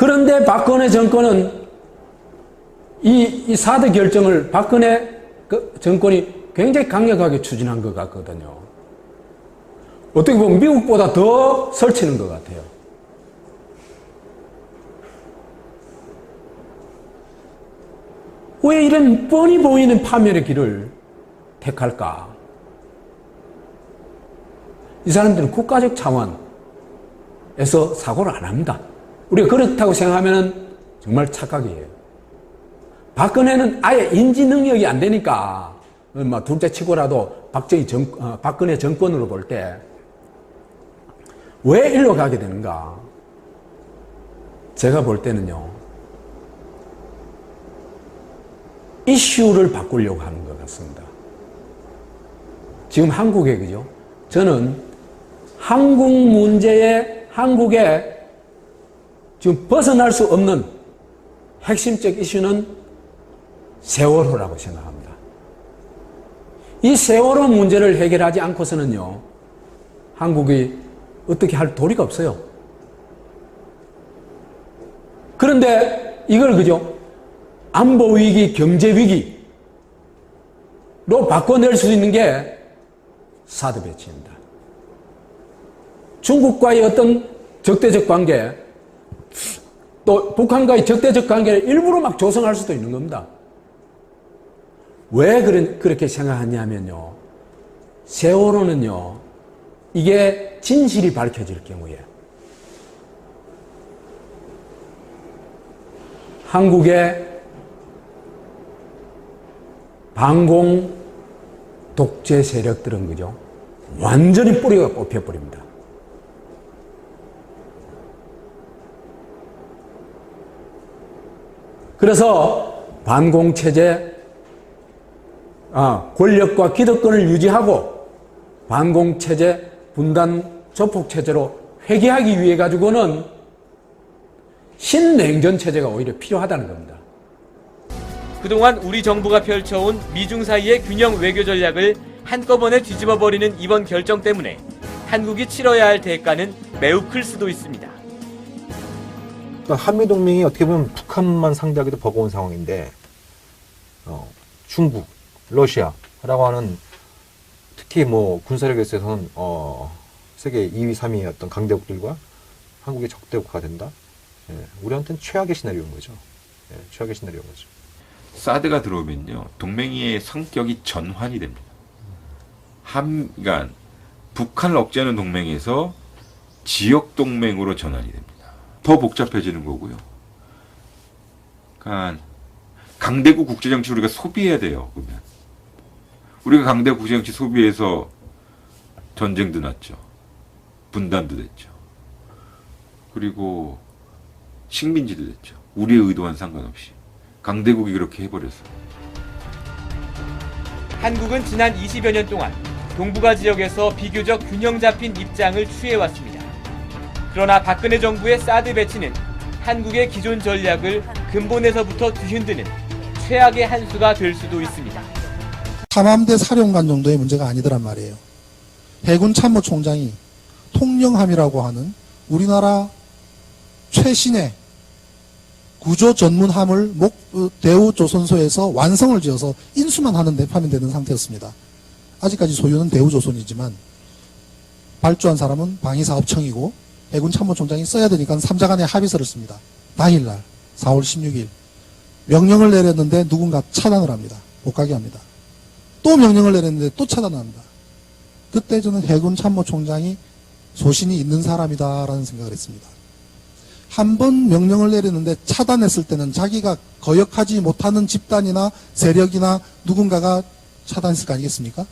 그런데 박근혜 정권은 이, 이 사드 결정을 박근혜 그 정권이 굉장히 강력하게 추진한 것 같거든요. 어떻게 보면 미국보다 더 설치는 것 같아요. 왜 이런 뻔히 보이는 파멸의 길을 택할까? 이 사람들은 국가적 차원에서 사고를 안 합니다. 우리가 그렇다고 생각하면 정말 착각이에요. 박근혜는 아예 인지 능력이 안 되니까, 뭐 둘째 치고라도 박정희 정, 어, 박근혜 정권으로 볼 때, 왜 일로 가게 되는가? 제가 볼 때는요, 이슈를 바꾸려고 하는 것 같습니다. 지금 한국에, 그죠? 저는 한국 문제에, 한국에 지금 벗어날 수 없는 핵심적 이슈는 세월호라고 생각합니다. 이 세월호 문제를 해결하지 않고서는요, 한국이 어떻게 할 도리가 없어요. 그런데 이걸 그죠? 안보 위기, 경제 위기로 바꿔낼 수 있는 게 사드 배치입니다. 중국과의 어떤 적대적 관계, 또 북한과의 적대적 관계를 일부러 막 조성할 수도 있는 겁니다. 왜 그렇게 생각하냐면요. 세월호는요, 이게 진실이 밝혀질 경우에 한국의 반공 독재 세력들은 그죠? 완전히 뿌리가 뽑혀버립니다. 그래서 반공체제, 아, 권력과 기득권을 유지하고 반공체제, 분단 조폭체제로 회귀하기 위해 가지고는 신냉전체제가 오히려 필요하다는 겁니다. 그동안 우리 정부가 펼쳐온 미중 사이의 균형 외교 전략을 한꺼번에 뒤집어 버리는 이번 결정 때문에 한국이 치러야 할 대가는 매우 클 수도 있습니다. 그러니까 한미 동맹이 어떻게 보면 북한만 상대하기도 버거운 상황인데 어, 중국, 러시아라고 하는 특히 뭐 군사력에 있어서는 어, 세계 2위, 3위의 어떤 강대국들과 한국의 적대국가 된다. 예, 우리한테는 최악의 시나리오인 거죠. 예, 최악의 시나리오인 거죠. 사드가 들어오면요 동맹의 성격이 전환이 됩니다. 한, 그러니까 북한을 억제하는 동맹에서 지역 동맹으로 전환이 됩니다. 더 복잡해지는 거고요. 그러니까 강대국 국제 정치 우리가 소비해야 돼요. 그러면 우리가 강대국 국제 정치 소비해서 전쟁도 났죠. 분단도 됐죠. 그리고 식민지도 됐죠. 우리의 의도와는 상관없이. 강대국이 그렇게 해버렸어. 한국은 지난 20여 년 동안 동북아 지역에서 비교적 균형 잡힌 입장을 취해왔습니다. 그러나 박근혜 정부의 사드 배치는 한국의 기존 전략을 근본에서부터 뒤흔드는 최악의 한 수가 될 수도 있습니다. 탐함대 사령관 정도의 문제가 아니더란 말이에요. 해군 참모총장이 통영함이라고 하는 우리나라 최신의 구조 전문함을 목 어, 대우 조선소에서 완성을 지어서 인수만 하는 데 파면 되는 상태였습니다. 아직까지 소유는 대우 조선이지만 발주한 사람은 방위사업청이고 해군 참모총장이 써야 되니까 3자간의 합의서를 씁니다. 당일날 4월 16일 명령을 내렸는데 누군가 차단을 합니다. 못 가게 합니다. 또 명령을 내렸는데 또 차단합니다. 그때 저는 해군 참모총장이 소신이 있는 사람이다라는 생각을 했습니다. 한 번 명령을 내렸는데 차단했을 때는 자기가 거역하지 못하는 집단이나 세력이나 누군가가 차단했을 거 아니겠습니까?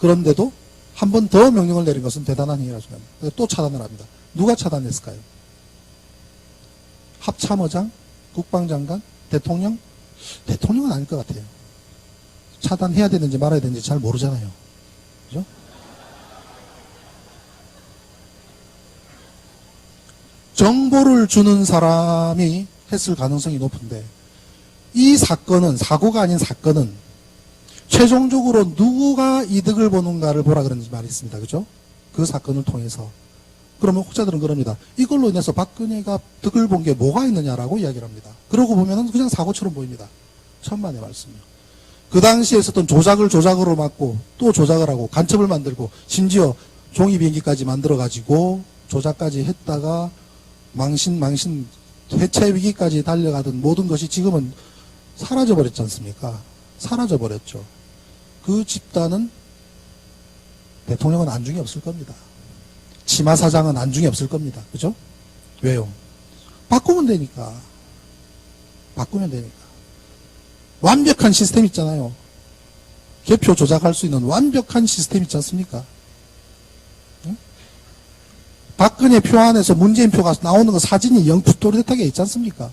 그런데도 한 번 더 명령을 내린 것은 대단한 행위라고 생각합니다. 또 차단을 합니다. 누가 차단했을까요? 합참의장, 국방장관, 대통령? 대통령은 아닐 것 같아요. 차단해야 되는지 말아야 되는지 잘 모르잖아요. 그죠? 정보를 주는 사람이 했을 가능성이 높은데 이 사건은 사고가 아닌 사건은 최종적으로 누구가 이득을 보는가를 보라 그런 말이 있습니다. 그죠? 그 사건을 통해서 그러면 혹자들은 그럽니다. 이걸로 인해서 박근혜가 득을 본 게 뭐가 있느냐라고 이야기를 합니다. 그러고 보면은 그냥 사고처럼 보입니다. 천만의 말씀이요. 그 당시에 있었던 조작을 조작으로 막고 또 조작을 하고 간첩을 만들고 심지어 종이 비행기까지 만들어 가지고 조작까지 했다가 망신 망신 해체 위기까지 달려가던 모든 것이 지금은 사라져 버렸지 않습니까? 사라져 버렸죠. 그 집단은 대통령은 안중에 없을 겁니다. 치마 사장은 안중에 없을 겁니다. 그죠? 왜요? 바꾸면 되니까. 바꾸면 되니까. 완벽한 시스템 있잖아요. 개표 조작할 수 있는 완벽한 시스템 있지 않습니까? 응? 박근혜 표 안에서 문재인 표가 나오는 거 사진이 영프 또렷하게 있지 않습니까?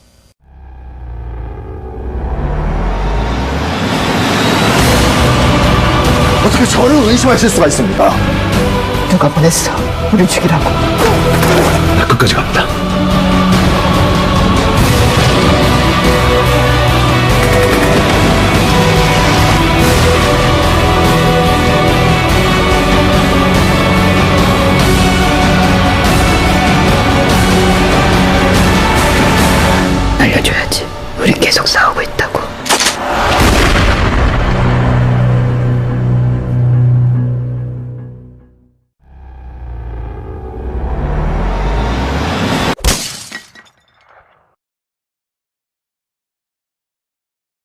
어떻게 저를 의심하실 수가 있습니까? 누가 보냈어? 우리 죽이라고. 끝까지 갑니다.